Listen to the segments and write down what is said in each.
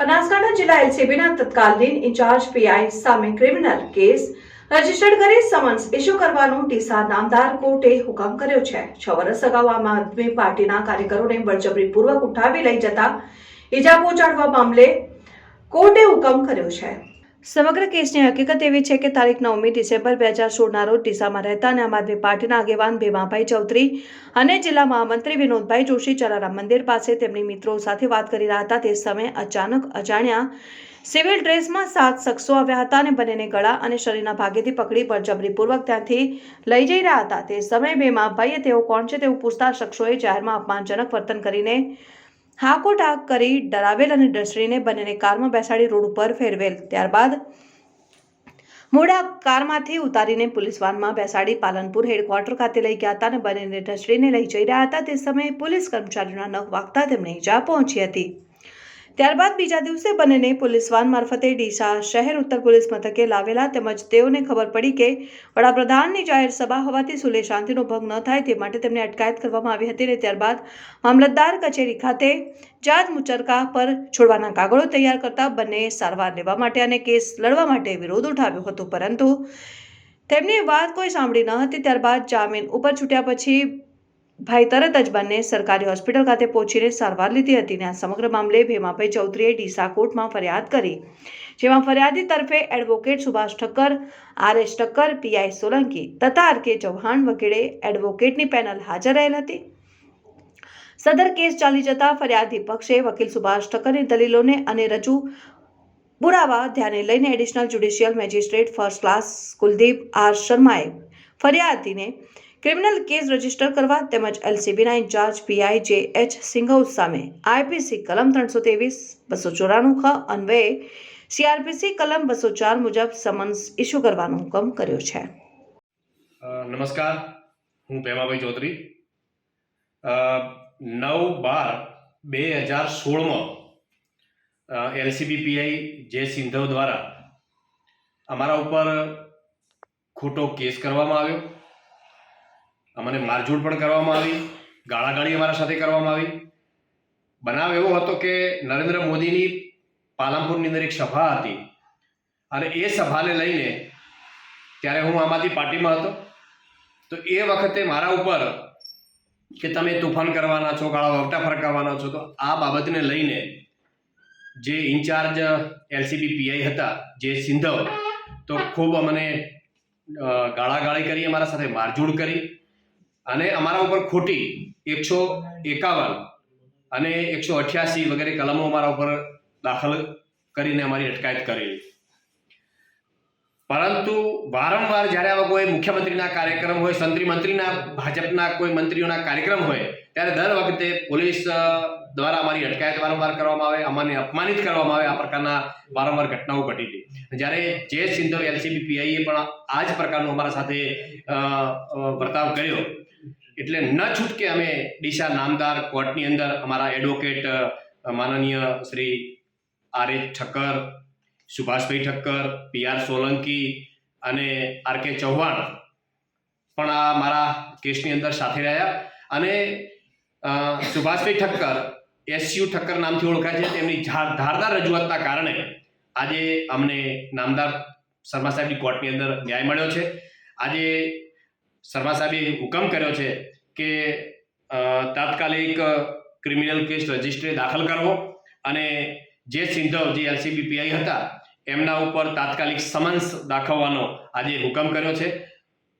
બનાસકાંઠા જિલ્લા એલસીબીના તત્કાલીન ઇન્ચાર્જ પીઆઈ સામે ક્રિમિનલ કેસ રજીસ્ટર્ડ કરી સમન્સ ઇસ્યુ કરવાનો ડીસા નામદાર કોર્ટે હુકમ કર્યો છે. છ વર્ષ અગાઉ આમ આદમી પાર્ટીના કાર્યકરોને બળજબરીપૂર્વક ઉઠાવી લઈ જતા ઈજા પહોંચાડવા મામલે કોર્ટે હુકમ કર્યો છે. સમગ્ર કેસની હકીકત એવી છે કે તારીખ નવમી ડિસેમ્બર બે હજાર સોળના રોજ ડીસામાં રહેતા અને આમ આદમી પાર્ટીના આગેવાન ભીમાભાઈ ચૌધરી અને જિલ્લા મહામંત્રી વિનોદભાઈ જોશી જલારામ મંદિર પાસે તેમની મિત્રો સાથે વાત કરી રહ્યા હતા. તે સમયે અચાનક અજાણ્યા સિવિલ ડ્રેસમાં સાત શખ્સો આવ્યા હતા અને બંનેને ગળા અને શરીરના ભાગેથી પકડી બળજબરીપૂર્વક ત્યાંથી લઈ જઈ રહ્યા હતા. તે સમયે ભીમાભાઈએ, તેઓ કોણ છે? તેવું પૂછતા શખ્સોએ જાહેરમાં અપમાનજનક વર્તન કરીને હાકો ટાક કરી ડરાવેલ અને ડસરીને બંનેને કારમાં બેસાડી રોડ ઉપર ફેરવેલ. ત્યારબાદ મોડા કારમાંથી ઉતારીને પોલીસ વાનમાં બેસાડી પાલનપુર હેડક્વાર્ટર ખાતે લઈ ગયા હતા અને બંનેને ઢસડીને લઈ જઈ રહ્યા હતા. તે સમયે પોલીસ કર્મચારીઓના નખ વાગતા તેમને ઈજા પહોંચી હતી. ત્યારબાદ બીજા દિવસે બંનેને પોલીસ વાન મારફતે ડીસા શહેર ઉત્તર પોલીસ મથકે લાવેલા તેમજ તેઓને ખબર પડી કે વડાપ્રધાનની જાહેર સભા હોવાથી સુલે શાંતિનો ભંગ ન થાય તે માટે તેમને અટકાયત કરવામાં આવી હતી અને ત્યારબાદ મામલતદાર કચેરી ખાતે જાત મુચરકા પર છોડવાના કાગળો તૈયાર કરતા બંને સારવાર લેવા માટે અને કેસ લડવા માટે વિરોધ ઉઠાવ્યો હતો. પરંતુ તેમની વાત કોઈ સાંભળી ન હતી. ત્યારબાદ જામીન ઉપર છૂટ્યા પછી ભાઈ તરત જ બંને સરકારી હોસ્પિટલ ખાતે પહોંચીને સારવાર લીધી હતી અને આ સમગ્ર મામલે ભીમાભાઈ ચૌધરીએ ડીસા કોર્ટમાં ફરિયાદ કરી. જેમાં ફરિયાદી તરફે advocate Subhash Thakkar, R S Thakkar PI Solanki, તથા આર કે ચૌહાણ વગેરે એડવોકેટની પેનલ હાજર રહેલ હતી. સદર કેસ ચાલી જતા ફરિયાદી પક્ષે વકીલ સુભાષ ઠક્કરની દલીલોને અને રજૂ પુરાવા ધ્યાને લઈને additional judicial magistrate first class Kuldeep R શર્માએ ફરિયાદીને ક્રિમિનલ કેસ રજિસ્ટર કરવા તેમજ એલસીબીના in-charge PI J H Singhvi સામે આઈપીસી કલમ ત્રણસો ત્રેવીસ, બસો ચોરાણું ખ અન્વયે સીઆરપીસી કલમ બસો ચાર મુજબ સમન્સ ઇસ્યુ કરવાનો હુકમ કર્યો છે. નમસ્કાર. હું ભેમાભાઈ ચૌધરી. નવ બાર બે હજાર સોળમાં એલસીબી પીઆઈ જે સિંધવ દ્વારા અમારા ઉપર ખોટો કેસ કરવામાં આવ્યો. અમને મારઝૂડ પણ કરવામાં આવી, ગાળાગાળી અમારા સાથે કરવામાં આવી. બનાવ એવો હતો કે નરેન્દ્ર મોદીની પાલનપુરની અંદર એક સભા હતી અને એ સભાને લઈને ત્યારે હું આમ આદમી પાર્ટીમાં હતો. તો એ વખતે મારા ઉપર કે તમે તુફાન કરવાના છો ગાળા વવટા ફરકાવવાના છો, તો આ બાબતને લઈને જે ઇન્ચાર્જ એલસીબી પીઆઈ હતા, જે સિંધવ, તો ખૂબ અમને ગાળાગાળી કરી, અમારા સાથે મારઝૂડ કરી. અને અમારા ઉપર ખોટી એકસો એકાવન અને એકસો અઠ્યાસી વગેરે કલમો અમારા ઉપર દાખલ કરીને અમારી અટકાયત કરેલી. પરંતુ વારંવાર જ્યારે આવા કોઈ મુખ્યમંત્રીના કાર્યક્રમ હોય સંત્રી મંત્રીના ભાજપના કોઈ મંત્રીઓના કાર્યક્રમ હોય, ત્યારે દર વખતે પોલીસ દ્વારા અમારી અટકાયત વારંવાર કરવામાં આવે, અમને અપમાનિત કરવામાં આવે આ પ્રકારના વારંવાર ઘટનાઓ ઘટી હતી. જ્યારે જે સિંધો એલસીબી, પીઆઈએ પણ આ જ પ્રકારનો અમારા સાથે વર્તાવ કર્યો. એટલે ન છૂટકે અમે ડીસા નામદાર કોર્ટની અંદર અમારા એડવોકેટ માનનીય Shri R H Thakkar, Subhashbhai Thakkar, P R Solanki અને આર કે ચૌહાણ પણ આ મારા કેસની અંદર સાથે રહ્યા. અને સુભાષભાઈ ઠક્કર એસયુ ઠક્કર નામથી ઓળખાય છે. તેમની ધાર- ધારદાર રજૂઆતના કારણે આજે અમને નામદાર શર્મા સાહેબની કોર્ટની અંદર ન્યાય મળ્યો છે. આજે શર્મા સાહેબે હુકમ કર્યો છે કે તાત્કાલિક ક્રિમિનલ કેસ રજિસ્ટ્રી દાખલ કરવો અને જે સિંધવ, જે એલસીબી પીઆઈ હતા, એમના ઉપર તાત્કાલિક સમન્સ દાખવવાનો આજે હુકમ કર્યો છે.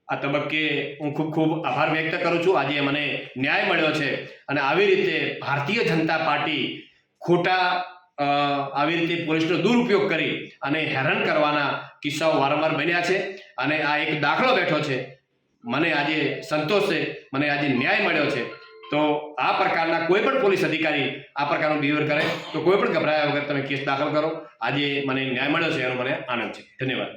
આ તબક્કે હું ખૂબ ખૂબ આભાર વ્યક્ત કરું છું. આજે મને ન્યાય મળ્યો છે અને આવી રીતે ભારતીય જનતા પાર્ટી ખોટા આવી રીતે પોલીસનો દુરુપયોગ કરી અને હેરાન કરવાના કિસ્સાઓ વારંવાર બન્યા છે અને આ એક દાખલો બેઠો છે. મને આજે સંતોષ છે, મને આજે ન્યાય મળ્યો છે. તો આ પ્રકારના કોઈ પણ પોલીસ અધિકારી આ પ્રકારનું બિહેવિયર કરે, તો કોઈ પણ ગભરાયા વગર તમે કેસ દાખલ કરો. આજે મને ન્યાય મળ્યો છે, એનો મને આનંદ છે. ધન્યવાદ.